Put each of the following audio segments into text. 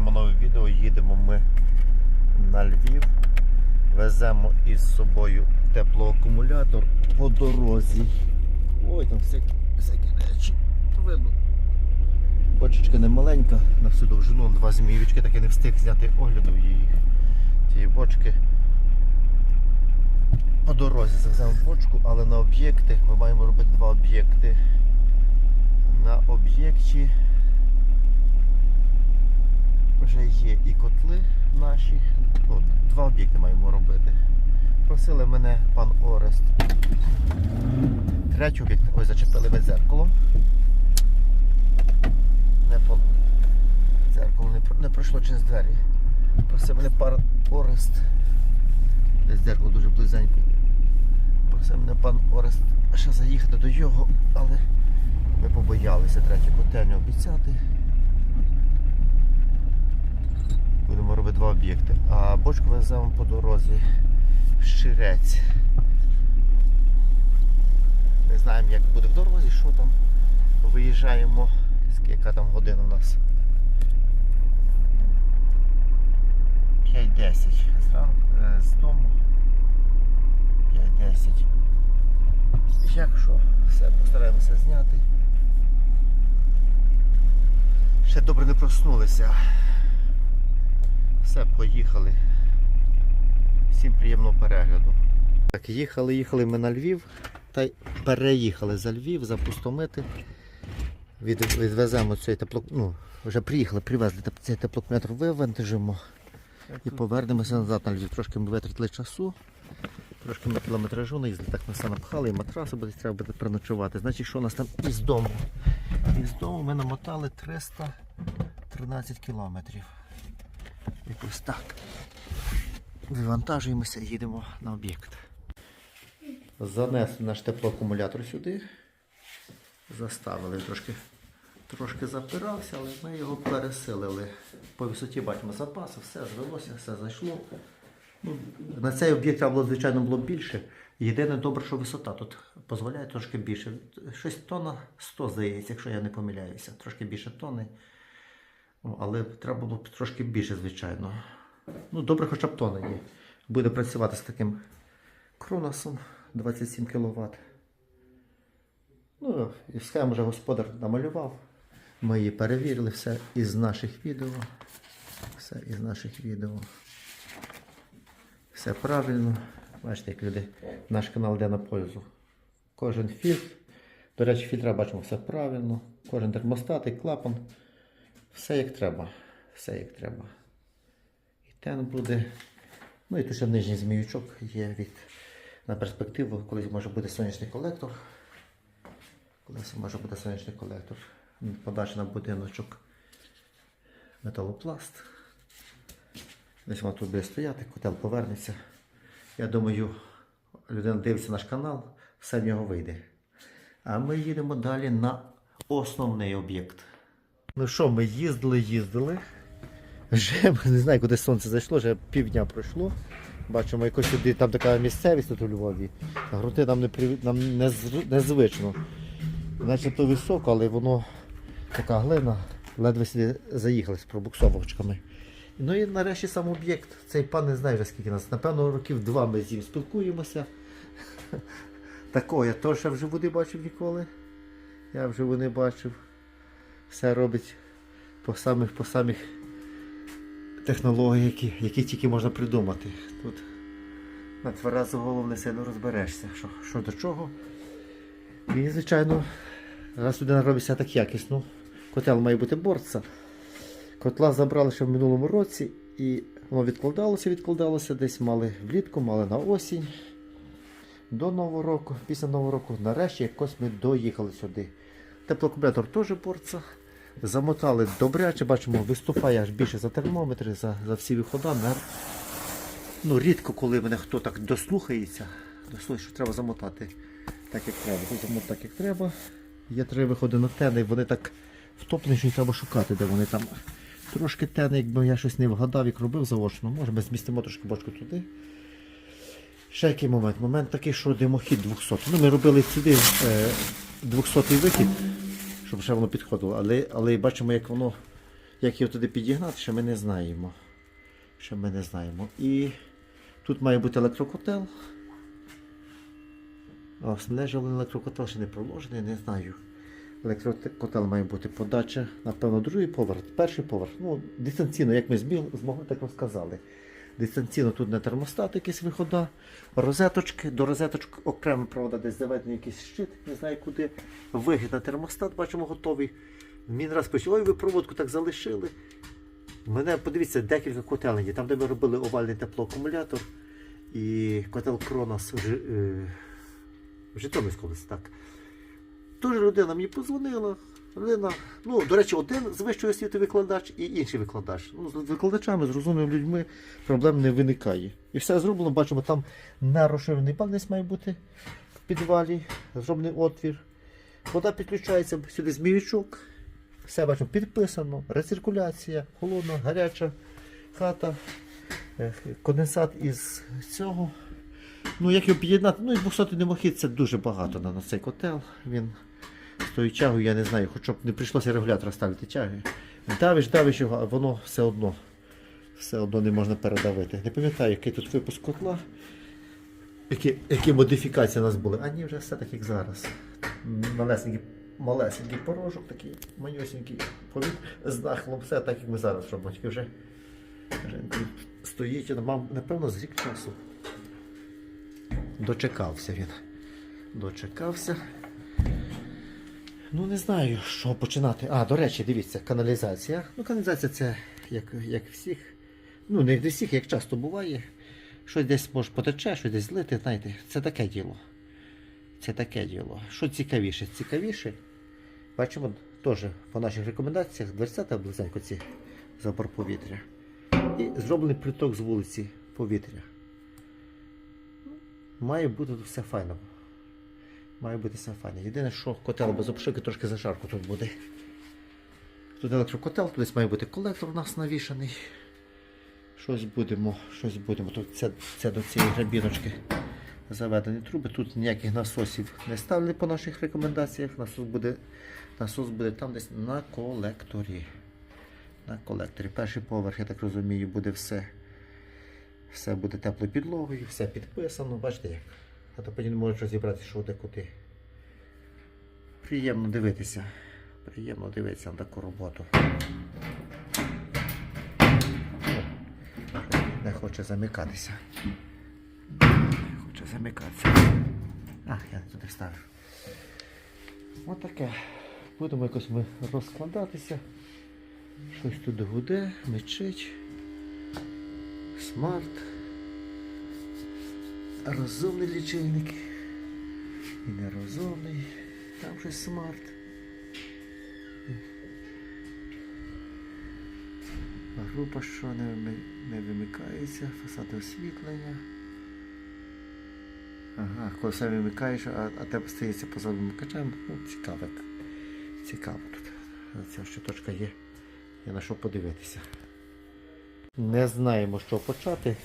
Знімаємо нове відео, їдемо ми на Львів. Веземо із собою теплоакумулятор по дорозі. Ой, там всякі, всякі речі. Видно. Бочечка не маленька, на всю довжину два зміючки, так я не встиг зняти огляду її. Тієї бочки. По дорозі завеземо бочку, але на об'єкти ми маємо робити два об'єкти. На об'єкті вже є і котли наші. Ну, два об'єкти маємо робити. Просили мене пан Орест. Третій об'єкт. Ось зачепили ви дзеркало. Не по... Дзеркало не, не пройшло через двері. Просив мене пан Орест. Десь дзеркало дуже близенько. Просив мене пан Орест ще заїхати до його, але ми побоялися третю котельню обіцяти. Будемо робити два об'єкти. А бочку веземо по дорозі в Щирець. Не знаємо, як буде в дорозі, що там. Виїжджаємо. Яка там година у нас? 5.10 зранку е, з дому. 5.10. Якщо все постараємося зняти. Ще добре не проснулися. Все, поїхали. Всім приємного перегляду. Так, їхали, їхали ми на Львів та й переїхали за Львів, за пустомити. Від, відвеземо цей тепло. Ну, вже приїхали, привезли цей теплокметр, вивантажимо і повернемося назад на Львів. Трошки ми витратили часу, трошки ми кілометражу наїздили, так ми все напхали, і матраси буде, треба буде переночувати. Значить, що у нас там із дому? Із дому ми намотали 313 кілометрів. Якось так. Вивантажуємося і їдемо на об'єкт. Занесли наш теплоакумулятор сюди. Заставили трошки. Трошки запирався, але ми його пересилили. По висоті бачимо запаси, все звелося, все зайшло. Ну, на цей об'єкт треба було, звичайно, було більше. Єдине добре, що висота тут дозволяє трошки більше. Щось тонна 100, здається, якщо я не помиляюся. Трошки більше тонни. Ну, але треба було трошки більше, звичайно. Ну, добре, хоча б тонна є. Буде працювати з таким Кроносом 27 кВт. Ну, і схему вже господар намалював. Ми її перевірили, все із наших відео. Все із наших відео. Все правильно. Бачите, як люди наш канал йде на пользу. Кожен фільтр. До речі, фільтра бачимо все правильно. Кожен термостат і клапан. Все як треба. Все як треба. І тен буде. Ну і тут ще нижній зміючок є від на перспективу, колись може бути сонячний колектор. Колись може бути сонячний колектор. Подача на будиночок металопласт. Десь воно тут буде стояти, котел повернеться. Я думаю, людина дивиться наш канал, все в нього вийде. А ми їдемо далі на основний об'єкт. Ну що, ми їздили, їздили. Вже не знаю, куди сонце зайшло, вже півдня пройшло. Бачимо, якось сюди там така місцевість тут у Львові. Грунти нам не приві- нам не незвично. Начебто високо, але воно така глина, ледве сюди заїхали з пробуксовочками. Ну і нарешті сам об'єкт. Цей пан не знає вже скільки нас. Напевно, років два ми з ним спілкуємося. Такого я теж вживу не бачив ніколи. Я вживу не бачив. Все робить по самих, по самих технологіях, які, які тільки можна придумати. Тут на тверезу голову не сильно розберешся, що, що до чого. І, звичайно, раз людина робить все так якісно, котел має бути борца. Котла забрали ще в минулому році, і воно відкладалося, відкладалося, десь мали влітку, мали на осінь. До Нового року, після Нового року, нарешті якось ми доїхали сюди. Теплоакумулятор теж борца. Замотали добряче, бачимо, виступає аж більше за термометри, за, за всі виходи. Ну, рідко, коли мене хто так дослухається, дослухає, що треба замотати так, як треба. Замот так, як треба. Є три виходи на тени, вони так втоплені, що треба шукати, де вони там. Трошки тени, якби я щось не вгадав, як робив заочно, може ми змістимо трошки бочку туди. Ще який момент? Момент такий, що димохід 200. Ну, ми робили сюди е, 200 вихід, щоб ще воно підходило. Але, але бачимо, як воно Як його туди підігнати, ще ми не знаємо. Ще ми не знаємо. І тут має бути електрокотел. А Обстежений електрокотел ще не проложений, не знаю. Електрокотел має бути подача, напевно, другий поверх, перший поверх. Ну, дистанційно, як ми змогли, так розказали. Дистанційно тут на термостат якісь вихода, розеточки, до розеточок окремо провода десь заведений якийсь щит, не знаю куди. Вихід на термостат, бачимо, готовий. Він раз почав, ой, ви проводку так залишили. Мене подивіться, декілька котелень. Там, де ми робили овальний теплоакумулятор і котел Кронос в, е, в Житомирській області, так. Дуже людина мені позвонила. Людина, ну, до речі, один з вищої освіти викладач і інший викладач. Ну, з викладачами, з розумними людьми проблем не виникає. І все зроблено, бачимо, там на розширений бак десь має бути в підвалі, зроблений отвір. Вода підключається сюди зміючок. Все бачимо підписано, рециркуляція, холодна, гаряча хата, е, конденсат із цього. Ну, як його під'єднати? Ну, і 200 димохід це дуже багато на, цей котел. Він з тою чагою, я не знаю, хоча б не прийшлося регулятора ставити тяги. Давиш, давиш воно все одно, все одно не можна передавити. Не пам'ятаю, який тут випуск котла, які, які модифікації у нас були. А ні, вже все так, як зараз. Малесенький, малесенький порожок, такий манюсенький повіт з нахилом, все так, як ми зараз робимо. Тільки вже, вже стоїть, напевно, з рік часу. Дочекався він. Дочекався. Ну, не знаю, що починати. А, до речі, дивіться, каналізація. Ну, каналізація це як, як всіх. Ну, не всіх, як часто буває. Щось десь може потече, щось десь злити, знаєте, це таке діло. Це таке діло. Що цікавіше? Цікавіше. Бачимо теж по наших рекомендаціях 20 близенько ці забор повітря. І зроблений приток з вулиці повітря. Має бути все файно. Має бути файно. Єдине, що котел без обшивки трошки зашарку тут буде. Тут електрокотел, тут має бути колектор у нас навішаний. Щось будемо, щось будемо. Тут це, це до цієї грабіночки заведені труби. Тут ніяких насосів не ставили по наших рекомендаціях. Насос буде, насос буде там десь на колекторі. На колекторі. Перший поверх, я так розумію, буде все. Все буде теплою підлогою, все підписано. Бачите як. А то потім не можеш розібрати, що де куди. Приємно дивитися. Приємно дивитися на таку роботу. Не хоче замикатися. Не хоче замикатися. А, я не туди вставив. Ось таке. Будемо якось ми розкладатися. Щось тут гуде, мечить. Смарт. Розумний лічильник. І нерозумний. Там щось смарт. Група, що не, не вимикається, фасади освітлення. Ага, коли все вимикаєш, а, а тебе стається поза вимикачем. Ну, цікаво. Цікаво тут. Ця щоточка є. Є на що подивитися. Не знаємо, що почати.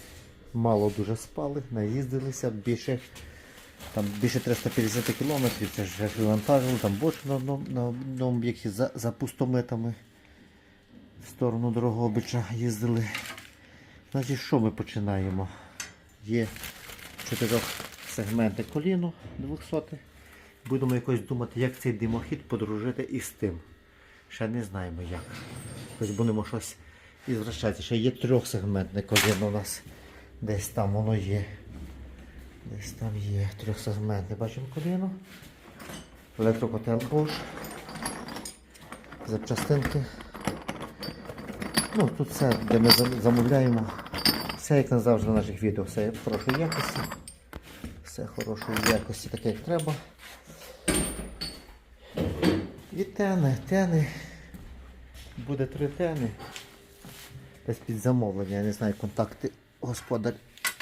Мало дуже спали, наїздилися більше. Там більше 350 кілометрів, це ж вивантажили, там більше на одному, на одному об'єкті за, за пустомитами в сторону Дорогобича їздили. Значить, що ми починаємо? Є чотирьохсегментне коліно 200. Будемо якось думати, як цей димохід подружити із тим. Ще не знаємо як. Ось будемо щось і. Ще є трьохсегментне коліно у нас. Десь там воно є. Десь там є трьохсегментне. Бачимо коліно. Електрокотел Bosch. Запчастинки. Ну, тут все, де ми замовляємо. Все як завжди на наших відео, все в хорошій якості. Все хорошої якості, таке як треба. І тени, тени. Буде три тени. Десь під замовлення, я не знаю, контакти господар.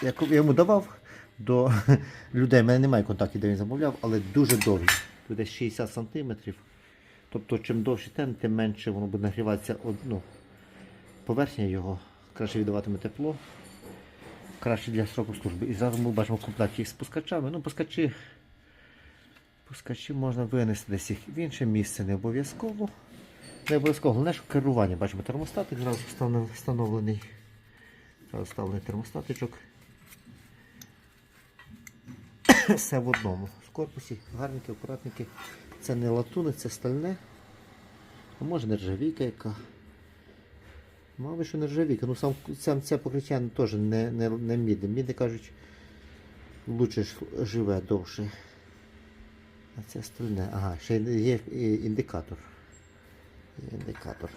Я я йому давав до людей, в мене немає контактів, де він замовляв, але дуже довгі. Тут десь 60 сантиметрів. Тобто, чим довше тен, тим менше воно буде нагріватися од- ну, поверхня його, краще віддаватиме тепло, краще для строку служби. І зараз ми бачимо комплект їх з пускачами. Ну, пускачі, пускачі можна винести десь їх в інше місце, не обов'язково. Не обов'язково, головне, що керування. Бачимо, термостатик зразу встановлений. Встановлений термостатичок. Все в одному. В корпусі, гарненькі, акуратненькі. Це не латуни, це стальне. А може нержавійка яка. Мабуть, що нержавійка. Ну сам, сам це покриття теж не, не, не міди. Міди кажуть, лучше живе довше. А це стальне. Ага, ще є індикатор. Є індикатор.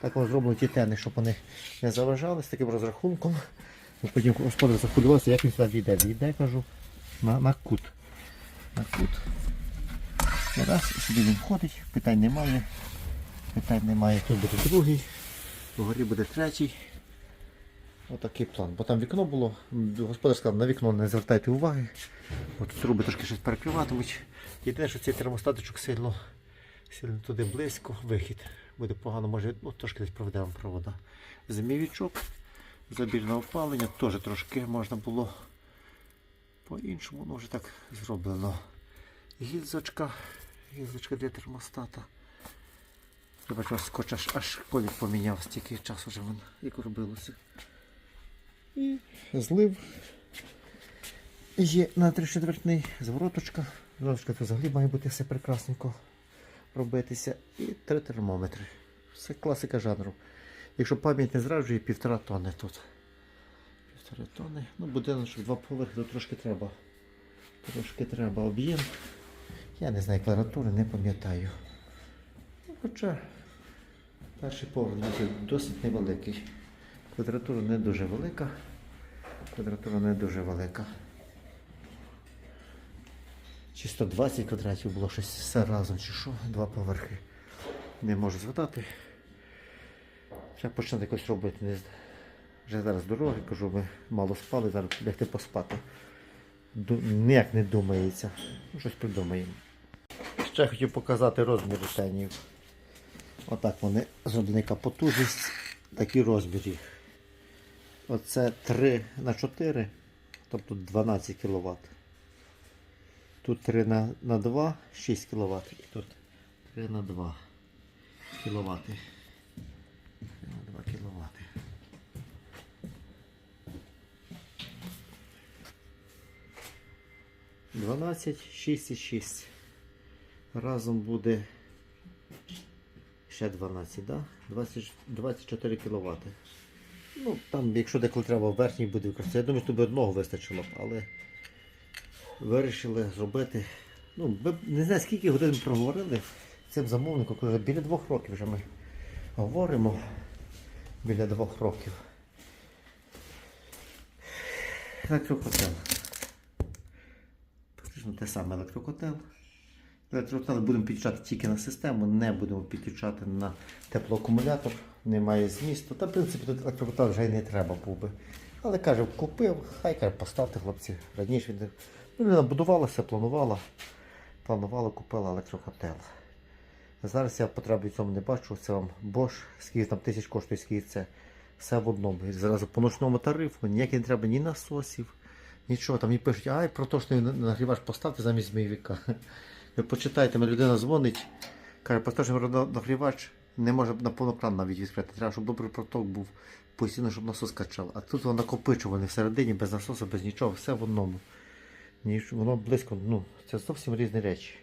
Так воно зроблено ті тени, щоб вони не заважали з таким розрахунком. Потім господар захвилювався, як він сюди війде. Війде, кажу, на, на кут. На кут. І раз, сюди він входить, питань немає. Питань немає. Тут буде другий, вгорі буде третій. Отакий план. Бо там вікно було. Господар сказав, на вікно не звертайте уваги. От труби трошки щось перекриватимуть. Єдине, що цей термостатичок сильно, сильно туди близько, вихід. Буде погано, може, ну, трошки десь проведемо провода. Зимівічок, забірне опалення, теж трошки можна було по-іншому, ну вже так зроблено. Гільзочка, гільзочка для термостата. Я бачу, скотч аж, аж колір поміняв, стільки часу вже він як робилося. І злив. Є на тричетвертний звороточка. Звороточка це взагалі має бути все прекрасненько робитися. І три термометри. Все класика жанру. Якщо пам'ять не зраджує, півтора тонни тут. Півтори тонни. Ну, будиночок два поверхи, то трошки треба. Трошки треба об'єм. Я не знаю квадратури, не пам'ятаю. Ну, Хоча перший поверх досить невеликий. Квадратура не дуже велика. Квадратура не дуже велика. Чи 120 квадратів було щось все разом, чи що, два поверхи. Не можу згадати. Треба починати якось робити. Не... Вже зараз дороги, кажу, ми мало спали, зараз лягти поспати. Ду... Ніяк не думається. Щось придумаємо. Ще хотів показати розміри тенів. Отак вони зроблені потужність, такі розміри. Оце 3 на 4, тобто 12 кВт. Тут 3 на, на 2, 6 кВт. І тут 3 на 2 кВт. 3 на 2 кВт. Дванадцять, шість і шість. Разом буде ще 12, да? 20, 24 кВт. Ну, там, якщо деколи треба верхній буде використати, я думаю, тобі одного вистачило б, але вирішили зробити. Ну, не знаю, скільки годин проговорили цим замовником, коли біля двох років вже ми говоримо. Біля двох років. Електрокотел. Практично те саме електрокотел. Електрокотел будемо підключати тільки на систему, не будемо підключати на теплоакумулятор, немає змісту. Та, в принципі, тут електрокотел вже й не треба був би. Але каже, купив, хай каже, поставте хлопці. Раніше людина будувалася, планувала, планувала, купила електрокотел. Зараз я потреби в цьому не бачу. Це вам Bosch, скільки там тисяч коштує, скільки це все в одному. Зразу по ночному тарифу, ніяких не треба ні насосів, нічого. Там мені пишуть, ай, проточний нагрівач поставте замість змійвика. Ви почитайте, мене людина дзвонить, каже, проточний нагрівач не може на повнокран навіть відкрити. Треба, щоб добрий проток був постійно, щоб насос качав. А тут воно накопичуване всередині, без насосу, без нічого, все в одному. Ніж воно близько, ну, це зовсім різні речі.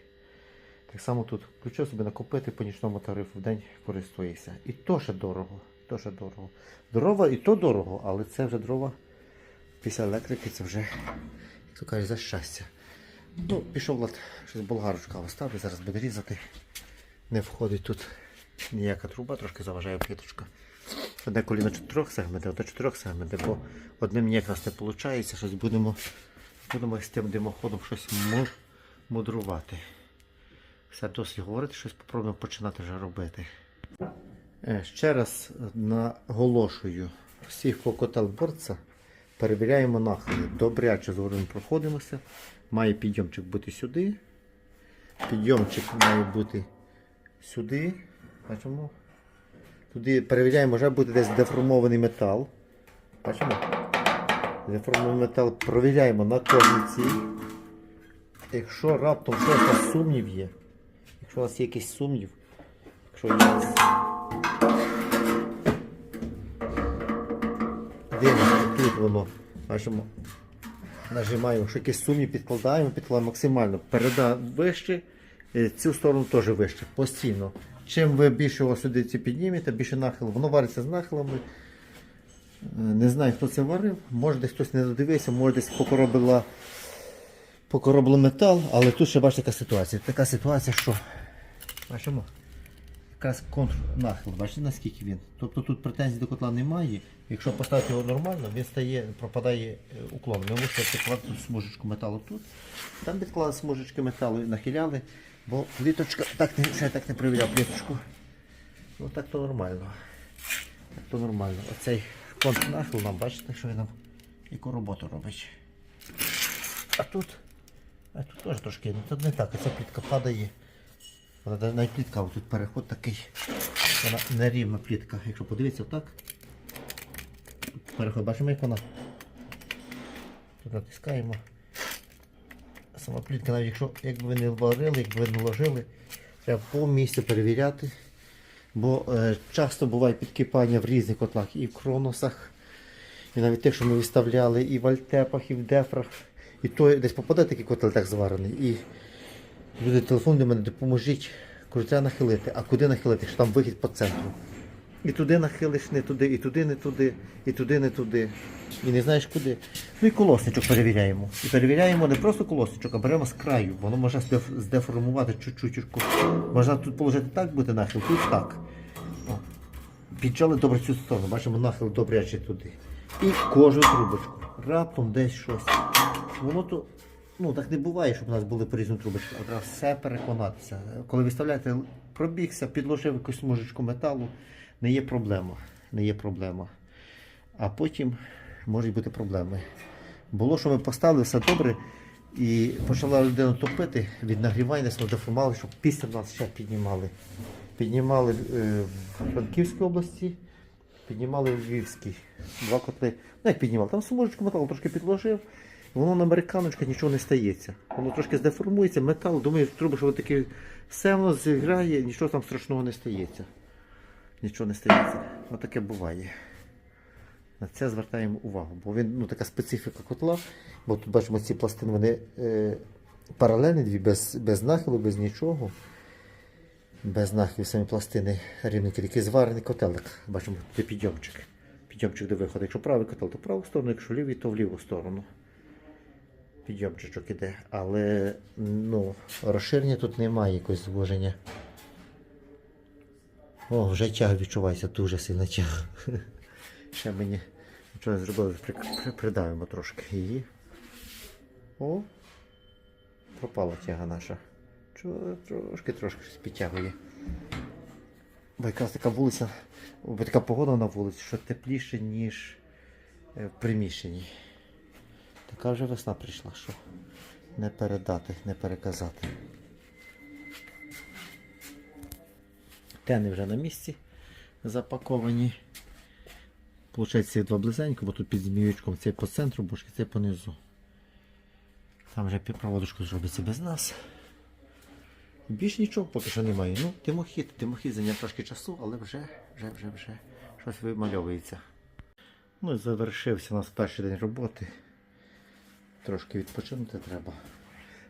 Так само тут включив собі накопити по нічному тарифу в день користуєшся. І то ще дорого. То ще дорого. Дрова і то дорого, але це вже дрова після електрики, це вже, як то кажуть, за щастя. Ну, пішов лад, щось болгарочка оставлю, зараз буде різати. Не входить тут ніяка труба, трошки заважає пліточка. Одне коліно чотирьох сегментів, до чотирьох сегментів, бо одним ніяк нас не виходить, щось будемо, будемо з тим димоходом щось мудрувати. Все досить говорити, щось попробуємо починати вже робити. Е, Ще раз наголошую, всіх котел перевіряємо нахили. Добряче з горем проходимося. Має підйомчик бути сюди. Підйомчик має бути сюди. Бачимо. Туди перевіряємо, може бути десь деформований метал. Бачимо? Неформований метал провіряємо на кожниці. Якщо раптом щось сумнів є, якщо у вас є якийсь сумнів, якщо є дивимося, тут воно бачимо, нажимаємо, якщо якийсь сумнів, підкладаємо, підкладаємо максимально. Переда вище, е, цю сторону теж вище, постійно. Чим ви більше його сюди піднімете, більше нахилу, воно вариться з нахилами. Е, Не знаю, хто це варив. Може десь хтось не додивився, може десь покоробила, покоробило метал, але тут ще бачите, яка ситуація. Така ситуація, що бачимо. Якраз контрнахил, бачите наскільки він. Тобто тут претензій до котла немає. Якщо поставити його нормально, він стає, пропадає е, уклон. Ми мусимо підкладати смужечку металу тут. Там підклали смужечки металу і нахиляли, бо пліточка так не, ще так не провіряв пліточку. Ну так то нормально. Так то нормально. Оцей контрнахил нам, бачите, що він нам яку роботу робить. А тут, а тут теж трошки, ну тут не так, оця плітка падає. Вона навіть плітка, тут переход такий. Вона нерівна плітка. Якщо подивитися отак. Переход, бачимо, як вона. Тут натискаємо. Сама плітка, навіть якщо якби ви не варили, якби ви не ложили, треба повністю перевіряти. Бо е, часто буває підкипання в різних котлах і в кроносах, і навіть тих, що ми виставляли, і в альтепах, і в дефрах. І то десь попаде такий котел так зварений. І Люди телефон до мене, допоможіть. куди треба нахилити. А куди нахилити? Що там вихід по центру. І туди нахилиш не туди, і туди не туди, і туди не туди. І не знаєш куди. Ну і колосничок перевіряємо. І перевіряємо не просто колосничок, а беремо з краю. Воно може здеформувати чуть-чуть. Можна тут положити так буде нахил, тут так. О. Піджали добре цю сторону, бачимо нахил добряче туди. І кожну трубочку. Раптом десь щось. Воно то, ну так не буває, щоб у нас були по різну трубочку, а треба все переконатися. Коли виставляєте, пробігся, підложив якусь смужечку металу, не є проблема. Не є проблема. А потім можуть бути проблеми. Було, що ми поставили все добре, і почала людина топити від нагрівання, деформували, щоб після нас ще піднімали. Піднімали е, в Франківській області, піднімали в Львівській. Два котли. Ну як піднімали? Там смужечку металу трошки підложив. Воно на американочка нічого не стається. Воно трошки здеформується, метал, думаю, труби, що таке все воно зіграє, нічого там страшного не стається. Нічого не стається. Ось таке буває. На це звертаємо увагу, бо він ну, така специфіка котла, бо тут бачимо ці пластини, вони е, паралельні дві, без, без нахилу, без нічого. Без нахилу самі пластини рівненькі, такий зварений котелик. Бачимо, де підйомчик. Підйомчик до виходу. Якщо правий котел, то в праву сторону, якщо лівий, то в ліву сторону. Підйомчичок іде. Але ну, розширення тут немає якогось звуження. О, вже тяг відчувається, дуже сильна тяг. Ще мені нічого не зробили, при, при, придавимо трошки її. О! Пропала тяга наша. Трошки трошки щось підтягує. Бо якраз така вулиця, бо така погода на вулиці, що тепліше, ніж е, в приміщенні. Така вже весна прийшла, що не передати, не переказати. Тени вже на місці запаковані. Получається ці два близенько, бо тут під зміючком цей по центру, бошки цей понизу. Там вже проводочку зробиться без нас. Більш нічого поки що немає. Ну, димохід, димохід зайняв трошки часу, але вже, вже, вже, вже щось вимальовується. Ну і завершився у нас перший день роботи. Трошки відпочинути треба.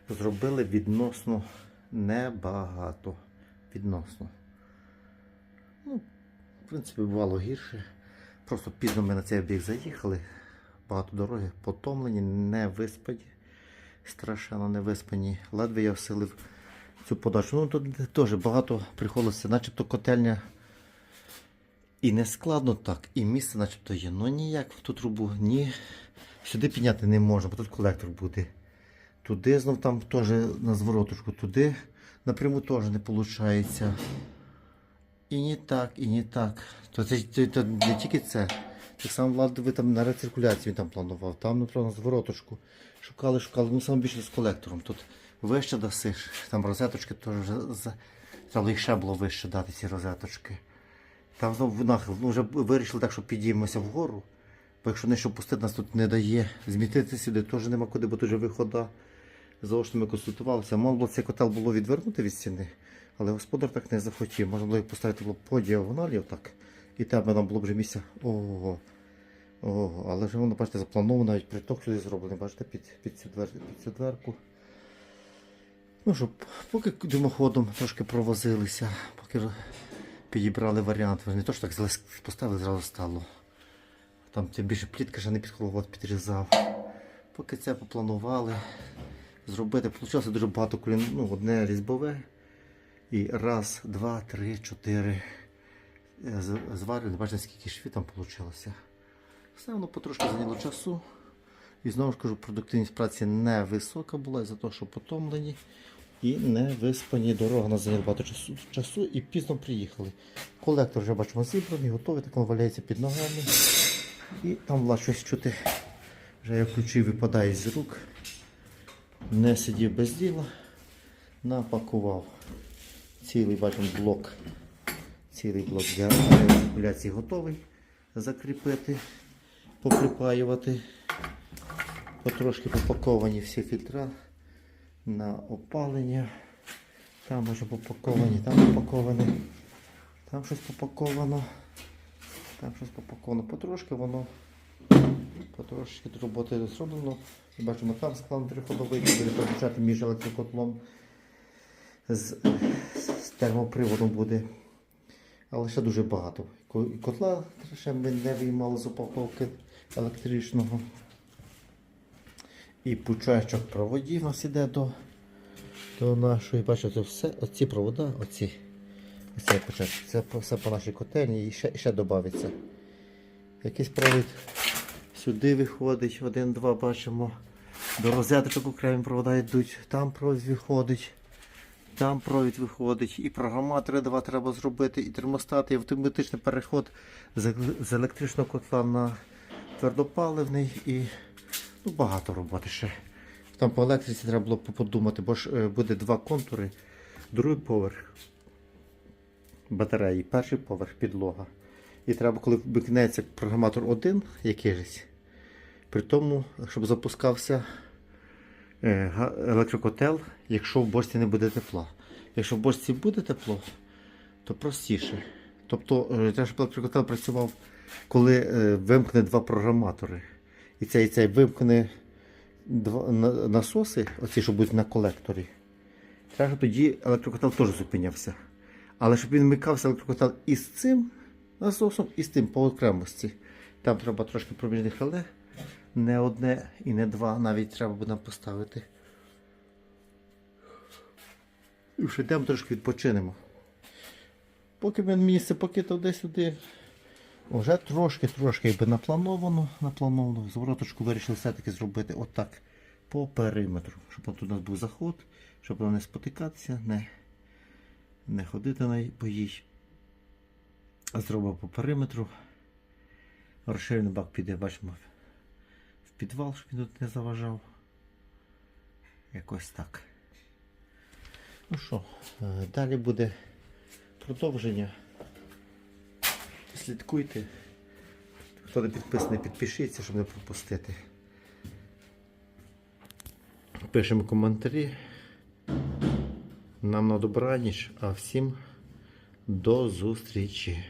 Зробили відносно небагато. Відносно. Ну, в принципі, бувало гірше. Просто пізно ми на цей об'єкт заїхали. Багато дороги потомлені, не виспані. Страшенно не виспані. Ледве я всилив цю подачу. Ну тут теж багато приходилося, начебто котельня. І не складно так, і місце начебто є. Ну ніяк в ту трубу, ні. Сюди підняти не можна, бо тут колектор буде. Туди знов там теж на звороточку, туди напряму теж не виходить. І не так, і не так. То це, це, це не тільки це. Так само Влад, ви там на рециркуляцію там планував, там наприклад, звороточку. Шукали, шукали, ну саме більше з колектором. Тут вище даси, там розеточки теж треба їх ще було вище дати ці розеточки. Там знову нахил, ну вже вирішили так, що підіймемося вгору. Бо якщо нижче опустити, нас тут не дає. Змітити сюди теж нема куди, бо тут вже вихода. Заочно ми консультувалися. Можна було цей котел було відвернути від стіни, але господар так не захотів. Можна було поставити по діагоналі отак. І там нам було б вже місця. Ого. Ого, але вже воно, бачите, заплановано, навіть приток сюди зроблений, бачите, під, під, цю, двер, під цю дверку. Ну, щоб поки димоходом трошки провозилися, поки підібрали варіант. Не то, що так поставили, зразу стало. Там тим більше плітка ще не підходила, підрізав. Поки це попланували зробити, Получилося дуже багато колін, ну, одне різьбове. І раз, два, три, чотири. Е, з- Зварили, бачите, скільки швів там вийшло. Все воно потрошки зайняло часу. І знову ж кажу, продуктивність праці не висока була із-за того, що потомлені і не виспані. Дорога нас зайняла багато часу, часу і пізно приїхали. Колектор вже бачимо зібраний, готовий, так він валяється під ногами. І там влад щось чути. Вже я включив, випадає з рук. Не сидів без діла. Напакував цілий бачимо блок. Цілий блок для маніпуляції готовий закріпити, поприпаювати. Потрошки попаковані всі фільтра на опалення. Там вже попаковані, там попаковані, там щось попаковано, там щось попаковано. Потрошки воно потрошки роботи зроблено. Бачимо, там склад триходовий, буде переключати між електрокотлом з термоприводом буде. Але ще дуже багато. І Котла ще ми не виймали з упаковки електричного. І пучачок проводів нас іде до, до нашої. Бачите, все, оці провода, оці. Оцей пучачок. Це все по нашій котельні і ще, ще додається. Якийсь провід сюди виходить, один-два бачимо. До розеточок окремі провода йдуть, там провід виходить. Там провід виходить, і програматори два треба зробити, і термостати, і автоматичний переход з, електричного котла на твердопаливний і ну, багато роботи ще. Там по електриці треба було подумати, бо ж е, буде два контури, другий поверх батареї, перший поверх підлога. І треба, коли вмикнеться програматор один якийсь, при тому, щоб запускався електрокотел, якщо в бочці не буде тепла. Якщо в бочці буде тепло, то простіше. Тобто, е, треба, щоб електрокотел працював, коли е, вимкне два програматори. І цей, і цей вимкне два насоси, оці, що будуть на колекторі. Треба, щоб тоді електрокотел теж зупинявся. Але щоб він вмикався електрокотел і з цим насосом, і з тим по окремості. Там треба трошки проміжних реле. Не одне і не два, навіть треба буде нам поставити. І вже йдемо трошки відпочинемо. Поки ми місце, поки туди-сюди. Вже трошки-трошки якби наплановано, наплановано. Звороточку вирішили все-таки зробити отак по периметру. Щоб тут у нас був заход, щоб не спотикатися, не, не ходити на по їй. А зробимо по периметру. Розширений бак піде, бачимо, підвал, щоб він тут не заважав. Якось так. Ну що, е, далі буде продовження. Слідкуйте. Хто не підписаний, підпишіться, щоб не пропустити. Пишемо коментарі. Нам на добраніч, а всім до зустрічі.